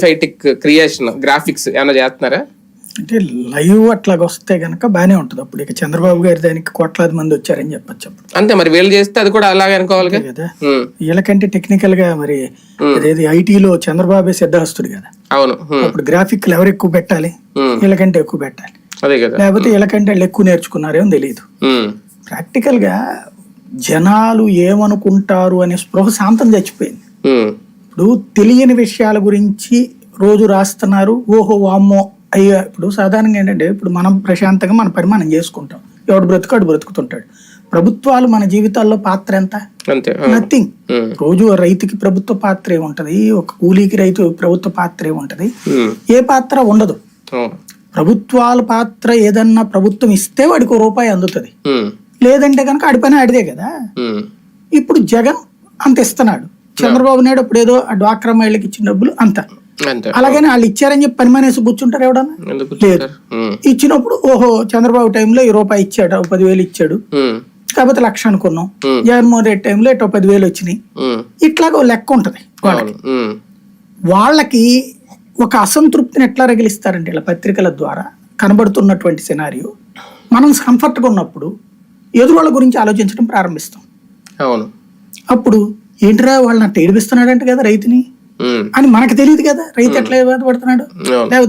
Phytic creation graphics ఏమైనా చేస్తున్నారా? అంటే లైవ్ అట్లాగ వస్తే గనక బానే ఉంటుంది. అప్పుడు ఇక చంద్రబాబు గారి దానికి కోట్లాది మంది వచ్చారని చెప్పొచ్చు అప్పుడు. అంతే మరి వీళ్ళు చేస్తే అది కూడా అలాగే అనుకోవాలిగా? కదా. వీళ్ళకంటే టెక్నికల్గా మరి అదేది ఐటీలో చంద్రబాబే సిద్ధాస్తుడు కదా. అవును. అప్పుడు గ్రాఫిక్లు ఎవరు ఎక్కువ పెట్టాలి? వీళ్ళకంటే ఎక్కువ పెట్టాలి. అదే కదా. లేకపోతే వీళ్ళకంటే వాళ్ళు ఎక్కువ నేర్చుకున్నారేమో తెలియదు ప్రాక్టికల్గా జనాలు ఏమనుకుంటారు అనే స్పృహ శాంతం చచ్చిపోయింది. ఇప్పుడు తెలియని విషయాల గురించి రోజు రాస్తున్నారు. ఓహో వామ్మో. అయ్యా ఇప్పుడు సాధారణంగా ఏంటంటే ఇప్పుడు మనం ప్రశాంతంగా మన పని మనం చేసుకుంటాం. ఎవడు బ్రతుకాడు బ్రతుకుతుంటాడు. ప్రభుత్వాలు మన జీవితాల్లో పాత్ర ఎంత? నథింగ్ ఉమ్, రోజు రైతుకి ప్రభుత్వ పాత్ర ఏముంటది ఒక కూలీకి రైతు ప్రభుత్వ పాత్ర ఏముంటది ఉమ్, ఏ పాత్ర ఉండదు. అవును ప్రభుత్వాల పాత్ర ఏదన్నా ప్రభుత్వం ఇస్తే వాడికి రూపాయి అందుతుంది. ఉమ్, లేదంటే కనుక ఆడి పని ఆడిదే కదా. ఇప్పుడు జగన్ అంత ఇస్తున్నాడు. చంద్రబాబు నాయుడు అప్పుడు ఏదో ఆ డ్వాక్రా మహిళకి ఇచ్చిన డబ్బులు అంత. అలాగని వాళ్ళు ఇచ్చారని చెప్పి పని మానేసి కూర్చుంటారు ఎవడన్నా? లేదు. ఇచ్చినప్పుడు ఓహో చంద్రబాబు టైంలో ఈ రూపాయి ఇచ్చాడు పదివేలు ఇచ్చాడు. కాకపోతే లక్ష అనుకున్నాం. జగన్మోహన్ రెడ్డి టైంలో ఇటో పదివేలు వచ్చినాయి. ఇట్లాగ లెక్క ఉంటది ఉమ్, వాళ్ళకి ఒక అసంతృప్తిని ఎట్లా రగిలిస్తారంటే ఇలా పత్రికల ద్వారా కనబడుతున్నటువంటి సినారియో మనం కంఫర్ట్గా ఉన్నప్పుడు ఎదురోళ్ళ గురించి ఆలోచించడం ప్రారంభిస్తాం. అవును. అప్పుడు ఏంటిరా వాళ్ళని అట్ట ఏడిపిస్తున్నాడంట కదా రైతుని? అని మనకు తెలియదు కదా రైతు ఎట్లా బాధపడుతున్నాడు లేకపోతే